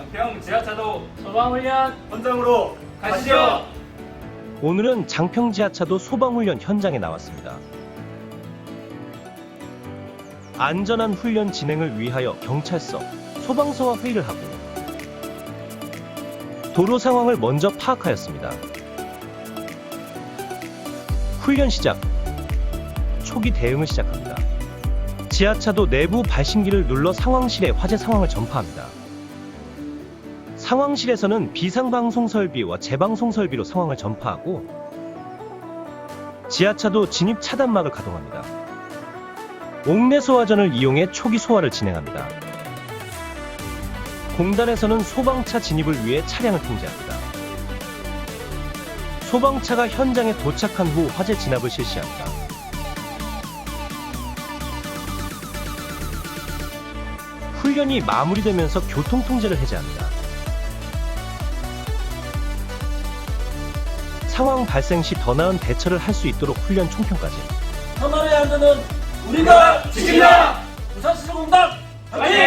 장평 지하차도 소방훈련 현장으로 가시죠. 오늘은 장평 지하차도 소방훈련 현장에 나왔습니다. 안전한 훈련 진행을 위하여 경찰서, 소방서와 회의를 하고 도로 상황을 먼저 파악하였습니다. 훈련 시작. 초기 대응을 시작합니다. 지하차도 내부 발신기를 눌러 상황실에 화재 상황을 전파합니다. 상황실에서는 비상방송 설비와 재방송 설비로 상황을 전파하고 지하차도 진입 차단막을 가동합니다. 옥내 소화전을 이용해 초기 소화를 진행합니다. 공단에서는 소방차 진입을 위해 차량을 통제합니다. 소방차가 현장에 도착한 후 화재 진압을 실시합니다. 훈련이 마무리되면서 교통 통제를 해제합니다. 상황 발생 시 더 나은 대처를 할 수 있도록 훈련 총평까지. 선언의 안전은 우리가 지킨다! 부산시공단 화이팅!